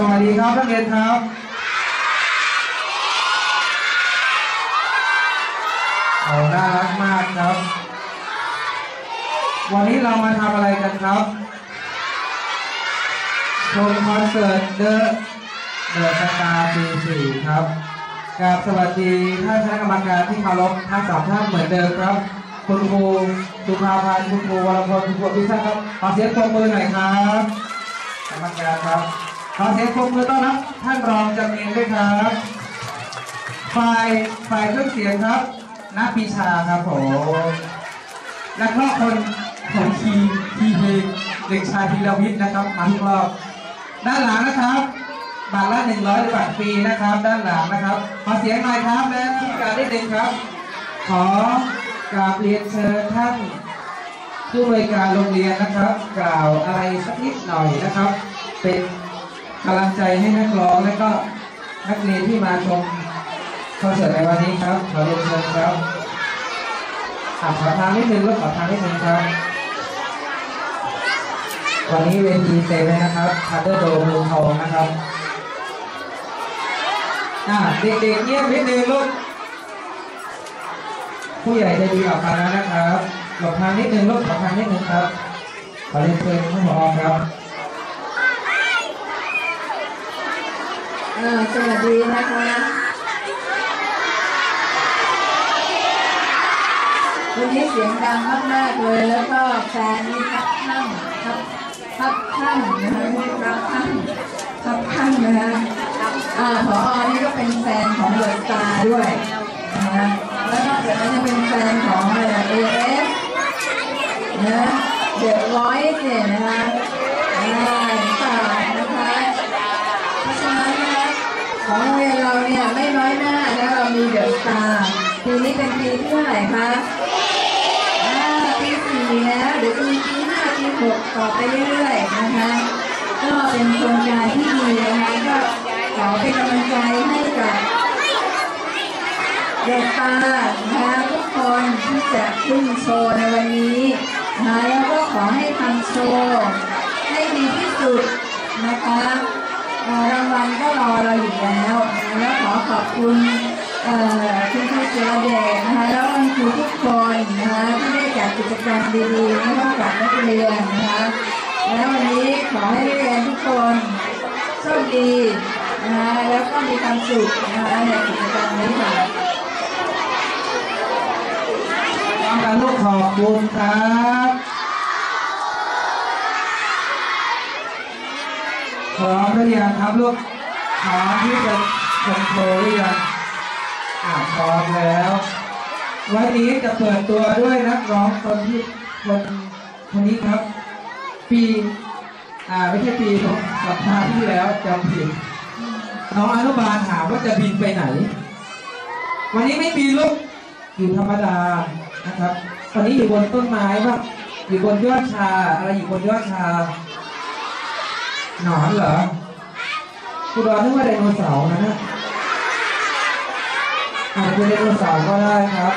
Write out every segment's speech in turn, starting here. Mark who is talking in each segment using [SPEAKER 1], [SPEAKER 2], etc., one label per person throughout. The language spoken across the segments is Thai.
[SPEAKER 1] สวัสดีครับนักเรียนครับ เอาน่ารักมากครับ วันนี้เรามาทำอะไรกันครับ ชมคอนเสิร์ตเดอะเดอะสตาร์ปีสี่ครับกราบสวัสดีท่านคณะกรรมการที่เคารพทั้งสามท่านเหมือนเดิมครับ คุณครูสุภาพันธ์คุณครูวรพลคุณครูพิชาครับขอเสียงปรบมือหน่อยครับกรรมการครับ ขอเสียงปรบมือต้อนรับท่านรองจำเนียนด้วยครับฝ่ายฝ่ายเครื่องเสียงครับนักปีชาครับผมและครอบคนของทีทีเพลงเด็กชายธีรวิทย์นะครับมาทุกรอบด้านหลังนะครับบัตรละหนึ่งร้อยบาทฟรีนะครับ ด้านหลังนะครับ ขอเสียงหน่อยครับและที่การได้เด็กครับ ขอกราบเรียนเชิญท่านผู้บริการโรงเรียนนะครับ กล่าวอะไรสักนิดหน่อยนะครับ เป็น กำลังใจให้นักร้องและก็นักเรียนที่มาชมคอนเสิร์ตในวันนี้ครับ ขอเรียนเชิญครับอะขอทางนิดนึงลูกขอทางนิดนึงครับวันนี้เวทีเต็มเลยนะครับทันเดอร์โดมเมืองทองนะครับอะเด็กๆเงียบนิดนึงลูกผู้ใหญ่ใจดีออกมาแล้วนะครับหลบทางนิดนึงลูกขอทางนิดนึงครับขอเรียนเชิญท่านผอครับ
[SPEAKER 2] อ่าสวัสดีนะคะวันนี้เสียงดังมากๆเลยแล้วก็แฟนนี่ครับข้างครับครับข้างนะคะไม่ครับข้างครับข้างนะคะอ่าผออนี่ก็เป็นแฟนของเดอะสตาร์ด้วยนะคะแล้วนอกจากนั้นยังเป็นแฟนของอะไรเอฟนะเดอะไวท์เนี่ยนะคะอ่าต่างนะคะ เพราะฉะนั้นนะคะของโรงเรียนเราเนี่ยไม่น้อยหน้านะเรา มีเดอะสตาร์ปีนี้เป็นปีที่เท่าไหร่คะปีสี่แล้วเดี๋ยวจะมีปีห้าปีหกต่อไปเรื่อยๆนะคะก็เป็นโครงการที่ดีนะคะก็ขอเป็นกำลังใจให้กับเดอะสตาร์นะคะทุกคนที่จะขึ้นโชว์ในวันนี้นะแล้วก็ขอให้ทำโชว์ให้ดีที่สุดนะคะรางวัลก็รอเราอยู่แล้วนะแล้วขอขอบคุณ คุณครูเจรเดชนะคะแล้วก็คุณครูทุกคนนะคะที่ได้จัดกิจกรรมดีๆให้กับนักเรียนนะคะแล้ววันนี้ขอให้นักเรียนทุกคนโชคดีนะคะแล้วก็มีความสุขนะคะในกิจกรรมนี้ค่ะ
[SPEAKER 1] น้องการลูกขอบคุณครับพร้อมหรือยังครับลูกพร้อมที่จะชมโชว์หรือยัง อ่าพร้อมแล้ว วันนี้จะเปิดตัวด้วยนักร้องคนที่คนคนนี้ครับ ปีอ่าไม่ใช่ปีของสัปดาห์ที่แล้วจำผิดน้องอนุบาลถามว่าจะบินไปไหน วันนี้ไม่บินลูกอยู่ธรรมดานะครับตอนนี้อยู่บนต้นไม้บ้างอยู่บนยอดชาอะไรอยู่บนยอดชา หนอนเหรอคุณรอนึกว่าไดโนเสาร์นะนะ อาจจะเล่นสาวก็ได้ครับ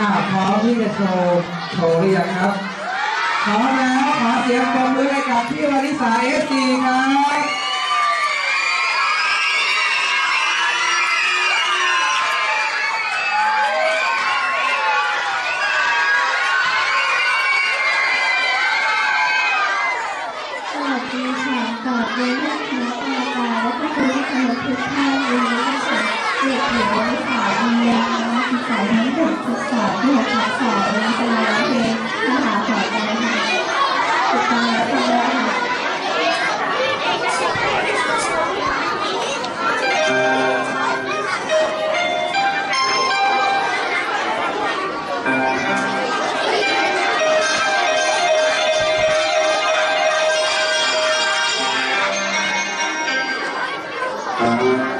[SPEAKER 1] อ่าพร้อมที่จะโชว์โชว์หรือยังครับพร้อมแล้วขอเสียงปรบมือให้กับพี่วริษาเอฟซีค
[SPEAKER 3] รับ เ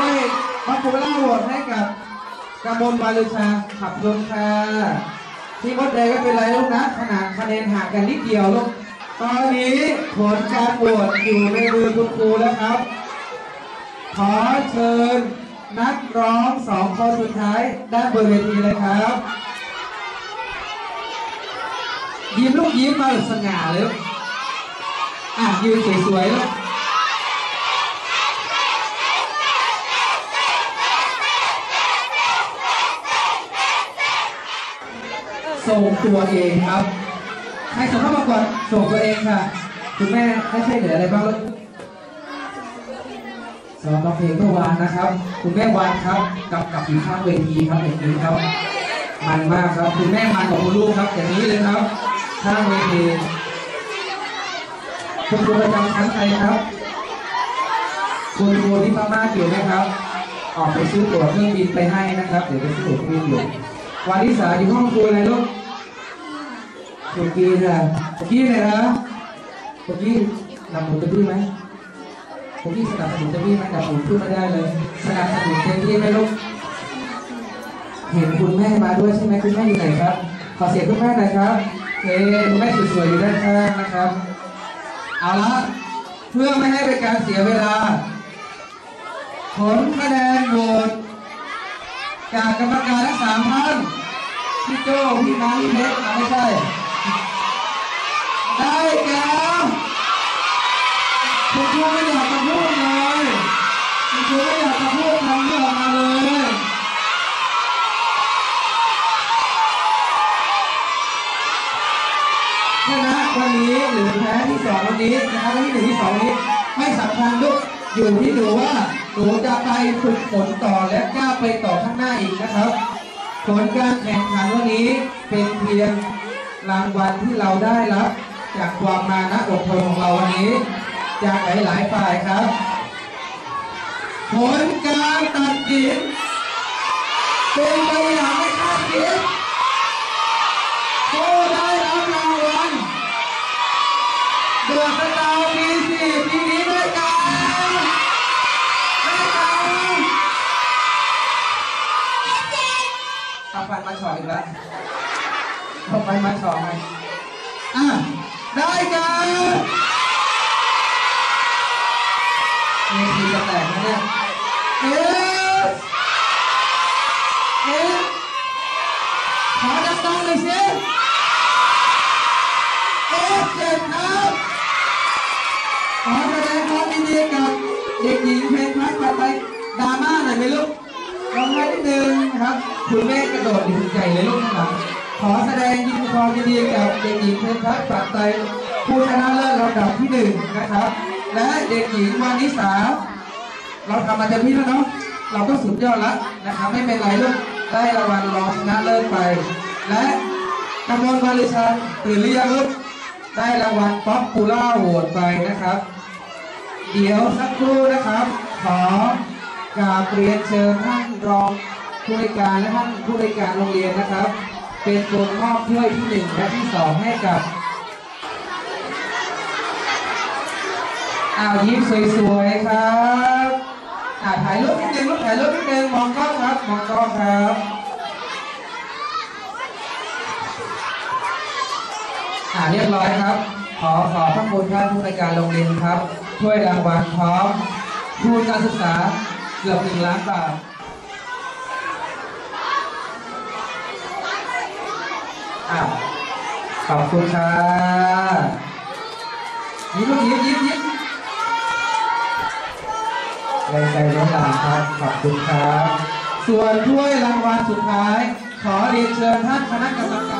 [SPEAKER 3] เอ๊ะ
[SPEAKER 1] บอกแล้วโอ้ยไปป๊อปปูล่าโหวตให้กับกำมลวาลุชาขับลงค่ะที่มดแดงก็เป็นไรลูกนะขนาดคะแนนห่างกันนิดเดียวลูกตอนนี้ผลการโหวตอยู่ในมือคุณครูแล้วครับ ขอเชิญนักร้องสองคนสุดท้ายด้านบนเวทีเลยครับ ยิ้มลูกยิ้มมาสง่าเลยอะยืนสวยๆลูกส่ งตัวเองครับใครส่งเข้ามาก่อนส่งตัวเองค่ะคุณแม่ให้ช่วยเหลืออะไรบ้างลูกสำหรับร้องเพลงเมื่อวานนะครับ คุณแม่วานครับกับกับอยู่ข้างเวทีครับอย่างนี้ครับ มันมากครับคุณแม่มันของคุณลูกครับ อย่างนี้เลยครับข้างเวทีคุณครูประจำชั้นใครครับ คุณครูที่พม่าอยู่ไหมครับ ออกไปซื้อตั๋วเครื่องบินไปให้นะครับ เดี๋ยวไปซื้อตั๋วเครื่องบินอยู่วันที่สาอยู่ห้องครูอะไรลูก คุณกีค่ะคุณกีไหนนะคุณกีนำหนูจะดื้ไหมผมที่สนับสนุนเต็มที่ไหมแต่ผมพูดไม่ได้เลยสนับสนุนเต็มที่ไหมลูกเห็นคุณแม่มาด้วยใช่ไหมคุณแม่อยู่ไหนครับ ขอเสียงคุณแม่หน่อยครับเฮ้คุณแม่สวยๆอยู่ด้านข้างนะครับ เอาละเพื่อไม่ให้เป็นการเสียเวลา ผลคะแนนโหวตจากกรรมการทั้งสามท่านพี่โจ้พี่น้องพี่เพชรอะไม่ใช่ ได้แก่คุณครูไม่อยากจะพูดเลยคุณครูไม่อยากจะพูดคำนี้ออกมาเลยชนะวันนี้หรือแพ้ที่สองวันนี้นะครับที่หนึ่งที่สองนี้ไม่สำคัญลูกอยู่ที่หนูว่าหนูจะไปฝึกฝนต่อและกล้าไปต่อข้างหน้าอีกนะครับผลการแข่งขันวันนี้เป็นเพียงรางวัลที่เราได้รับ จากความมานะอดทนของเราวันนี้ จากหลายๆฝ่ายครับ ผลการตัดสินเป็นไปอย่างไม่คาดคิดผู้ได้รับรางวัลเดือดสตาร์ปีสี่ปีนี้ด้วยกันด้วยกันทำฟันมาฉ่ออีกแล้วทำฟันมาฉ่อยอะ ได้กันเอทีจะแตกนะเนี่ยเอสเอสขอดังๆหน่อยสิเอสเจ็ดครับขอแสดงความยินดีกับเด็กหญิงเพนพัฒน์ปัดไปดราม่าหน่อยไหมลูกร้องไห้นิดนึงนะครับ คุณแม่กระโดดดีใจเลยลูกข้างหลัง ขอแสดงยินดีความยินดีกับเด็กหญิงเพนพัฒน์ปัดไปผู้ชนะเลิศลำดับที่หนึ่งนะครับ และเด็กหญิงวานิสา เราทำมาเต็มที่แล้วเนาะเราก็สุดยอดแล้วนะครับไม่เป็นไรลูกได้รางวัลรองชนะเลิศไป และกำมลวาลิชันตื่นหรือยังลูกได้รางวัลป๊อปปูล่าโหวตไปนะครับ เดี๋ยวสักครู่นะครับ ขอกราบเรียนเชิญท่านรองผู้ในวยการและท่านผู้ในวยการโรงเรียนนะครับ เป็นคนมอบถ้วยที่หนึ่งและที่สองให้กับอ้าวยิ้มสวยๆครับอ่าถ่ายรูปนิดนึงลูกถ่ายรูปนิดนึงมองกล้องครับมองกล้องครับอ่าเรียบร้อยครับ ขอขอพระคุณท่านผู้ในการโรงเรียนครับช่วยรางวัลพร้อมทุนการศึกษาเกือบหนึ่งล้านบาท อ่าขอบคุณค่ะยิ้มลูกยิ้มยิ้มยิ้มแรงใจล้นหลามครับ ขอบคุณครับ ส่วนถ้วยรางวัลสุดท้าย ขอเรียนเชิญท่านคณะกรรมการ